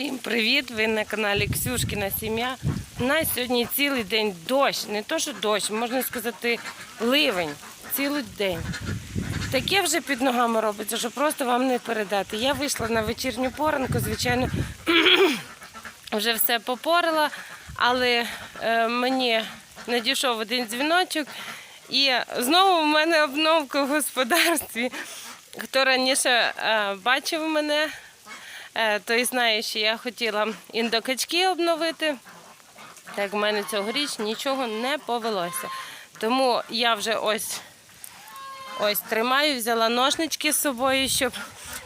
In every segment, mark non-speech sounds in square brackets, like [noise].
Всім привіт! Ви на каналі Ксюшкіна сім'я. У нас сьогодні цілий день дощ. Не то, що дощ, можна сказати, ливень. Цілий день. Таке вже під ногами робиться, що просто вам не передати. Я вийшла на вечірню поранку, звичайно, [clears throat] вже все попорила, але е, мені надійшов один дзвіночок. І знову в мене обновка в господарстві. Хто раніше е, бачив мене, той знає, що я хотіла індокачки обновити. Так в мене цьогоріч нічого не повелося. Тому я вже ось, ось тримаю, взяла ножнички з собою, щоб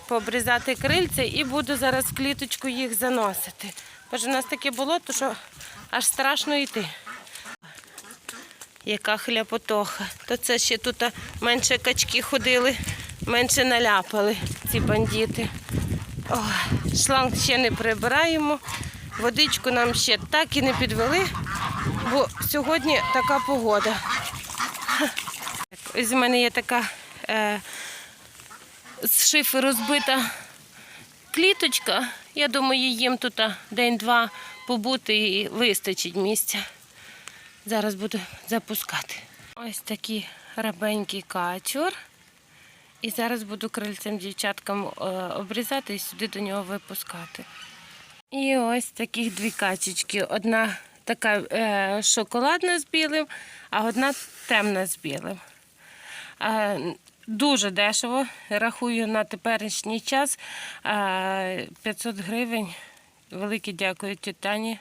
пообрізати крильця і буду зараз в кліточку їх заносити. Бо ж у нас таке було, то що аж страшно йти. Яка хляпотоха. То це ще тут менше качки ходили, менше наляпали ці бандити. Ой, шланг ще не прибираємо. Водичку нам ще так і не підвели, бо сьогодні така погода. Ось у мене є така е, з шифи розбита кліточка. Я думаю, їм тут день-два побути і вистачить місця. Зараз буду запускати. Ось такий рабенький качур. І зараз буду крильцем дівчаткам е, обрізати і сюди до нього випускати. І ось таких дві качечки. Одна така е, шоколадна з білим, а одна темна з білим. Е, дуже дешево. Рахую на теперішній час е, 500 гривень. Велике дякую тітані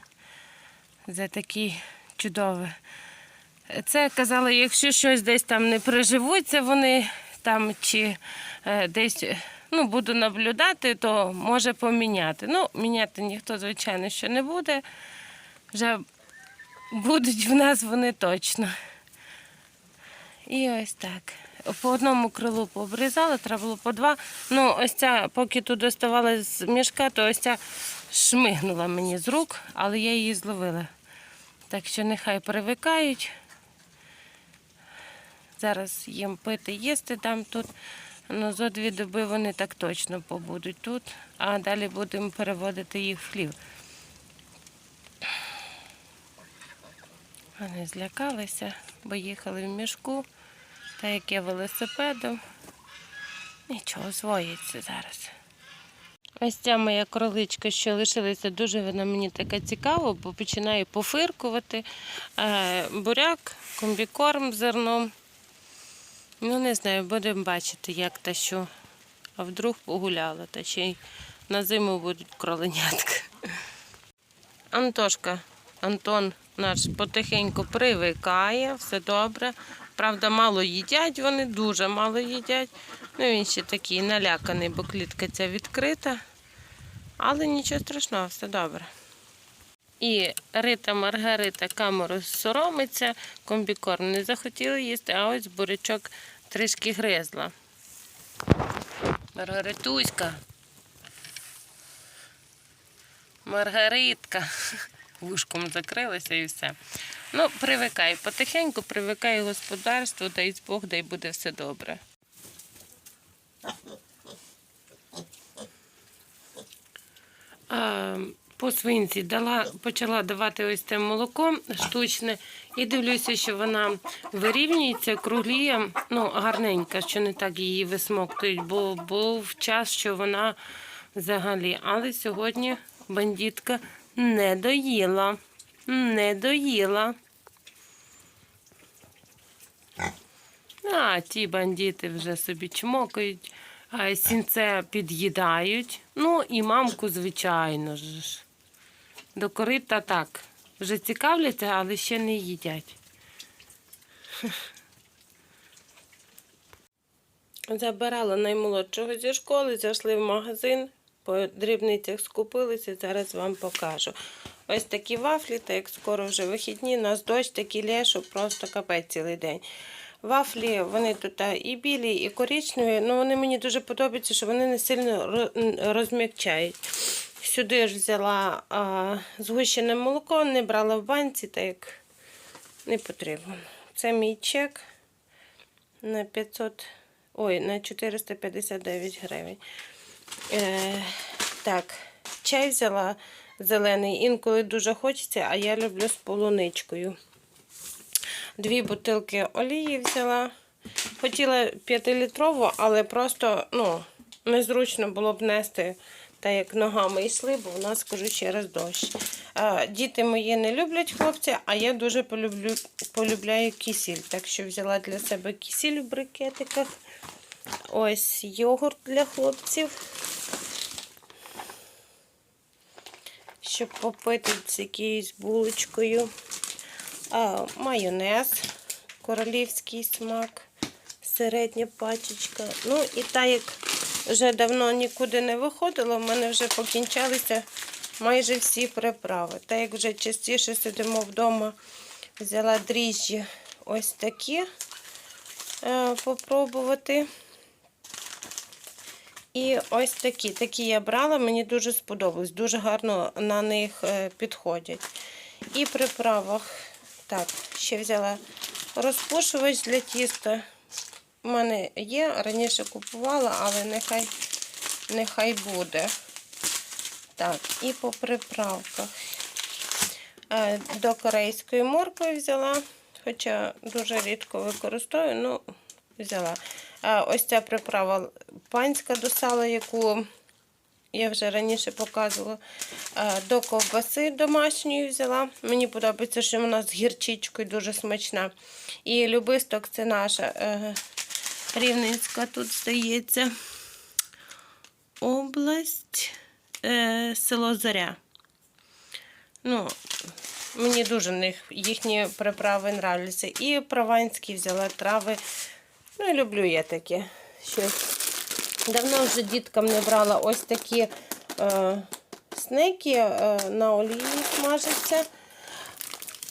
за такий чудовий. Це казали, якщо щось десь там не приживуться вони там чи е, десь ну, буду наблюдати, то може поміняти. Ну, міняти ніхто, звичайно, що не буде. Вже будуть в нас вони точно. І ось так. По одному крилу пообрізала, треба було по два. Ну, ось ця, поки тут доставала з мішка, то ось ця шмигнула мені з рук, але я її зловила. Так що нехай привикають. Зараз їм пити, їсти дам тут. Ну, зо дві доби вони так точно побудуть тут, а далі будемо переводити їх в хлів. Вони злякалися, бо їхали в мішку, та як я велосипедом. Нічого, звоїться зараз. Ось ця моя кроличка, що лишилася, дуже вона мені така цікава, бо починає пофиркувати. Е, Буряк, комбікорм зерном. Ну, не знаю, будемо бачити, як та що. А вдруг погуляла, та ще й на зиму будуть кроленятки. Антошка, Антон наш потихеньку привикає, все добре. Правда, мало їдять вони, дуже мало їдять. Ну, він ще такий наляканий, бо клітка ця відкрита. Але нічого страшного, все добре. І Рита Маргарита камеру соромиться, комбікорм не захотіла їсти, а ось бурячок трішки гризла. Маргаритуська. Маргаритка. [laughs] Вушком закрилася і все. Ну, привикай, потихеньку привикай господарство, дай Бог, дай буде все добре. [laughs] А, по свинці дала, почала давати ось це молоко штучне і дивлюся, що вона вирівнюється, кругліє, ну, гарненька, що не так її висмоктують, бо був час, що вона взагалі. Але сьогодні бандитка не доїла. Не доїла. А ті бандити вже собі чмокають, сінце під'їдають. Ну і мамку, звичайно ж. До корита так. Вже цікавляться, але ще не їдять. [laughs] Забирала наймолодшого зі школи, зайшли в магазин, по дрібницях скупилися, зараз вам покажу. Ось такі вафлі, так як скоро вже вихідні, у нас дощ такий лє, що просто капець цілий день. Вафлі, вони тут і білі, і коричневі, ну вони мені дуже подобаються, що вони не сильно ро- розм'якчають. Сюди ж взяла а, згущене молоко, не брала в банці, так як не потрібно. Це мій чек на 500, ой, на 459 гривень. Е, так, чай взяла зелений. Інколи дуже хочеться, а я люблю з полуничкою. Дві бутилки олії взяла. Хотіла 5-літрову, але просто ну, незручно було б нести, так як ногами йшли, бо у нас, скажу ще раз, дощ. Діти мої не люблять хлопці, а я дуже полюблю, полюбляю кисіль. Так що взяла для себе кисіль в брикетиках. Ось йогурт для хлопців. Щоб попити з якоюсь булочкою. А, майонез, королівський смак, середня пачечка. Ну і так як вже давно нікуди не виходило, в мене вже покінчалися майже всі приправи. Так як вже частіше сидимо вдома, взяла дріжджі ось такі е, попробувати. І ось такі. Такі я брала, мені дуже сподобались. Дуже гарно на них е, підходять. І при приправах. Так, ще взяла розпушувач для тіста. У мене є, раніше купувала, але нехай, нехай буде. Так, і по приправках. Е, До корейської моркви взяла, хоча дуже рідко використовую, ну, взяла. Е, Ось ця приправа панська до сала, яку я вже раніше показувала. Е, До ковбаси домашньої взяла. Мені подобається, що вона з гірчичкою дуже смачна. І любисток це наша е, рівненська тут здається. Область, е, село Зоря. Ну, мені дуже їхні приправи нравляться. І прованські взяла трави. Ну, і люблю я таке щось. Давно вже діткам не брала ось такі е, снеки е, на олії смажаться.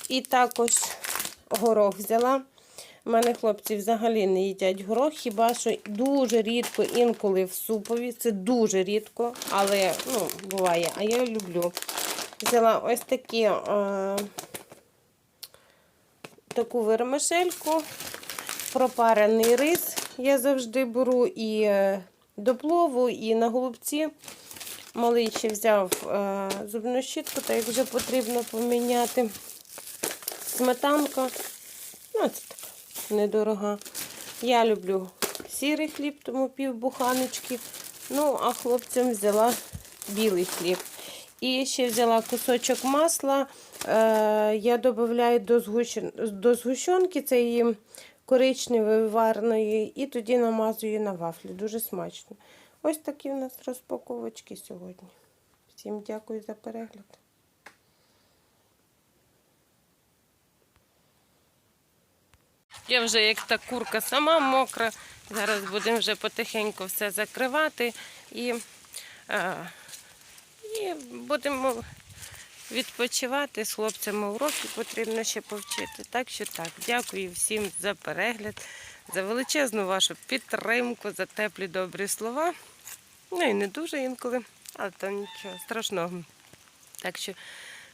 І також горох взяла. У мене хлопці взагалі не їдять горох, хіба що дуже рідко, інколи в супові. Це дуже рідко, але ну, буває. А я люблю. Взяла ось такі, е, таку вермишельку, пропарений рис. Я завжди беру і е, до плову, і на голубці. Малий ще взяв е, зубну щітку, так як вже потрібно поміняти. Сметанка. Ну, це така недорога. Я люблю сірий хліб, тому пів буханочки. Ну, а хлопцям взяла білий хліб. І ще взяла кусочок масла. Е, я додаю до, згущен... до згущенки цієї коричневої варної, і тоді намазую на вафлі. Дуже смачно. Ось такі у нас розпаковочки сьогодні. Всім дякую за перегляд. Я вже як та курка сама мокра. Зараз будемо вже потихеньку все закривати і, е, і будемо відпочивати з хлопцями уроки потрібно ще повчити. Так що так, дякую всім за перегляд, за величезну вашу підтримку, за теплі добрі слова. Ну і не дуже інколи, але то нічого страшного. Так що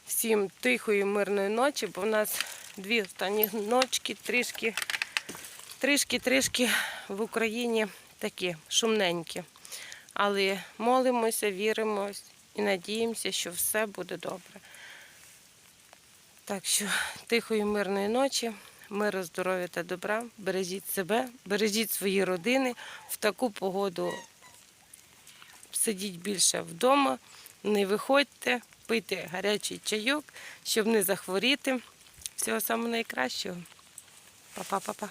всім тихої, мирної ночі, бо в нас дві останні ночки трішки, трішки, трішки в Україні такі шумненькі. Але молимося, віримо і надіємося, що все буде добре. Так що тихої, мирної ночі, миру, здоров'я та добра. Бережіть себе, бережіть свої родини в таку погоду. Сидіть більше вдома, не виходьте, пийте гарячий чайок, щоб не захворіти. Всього самого найкращого. Па-па-па-па.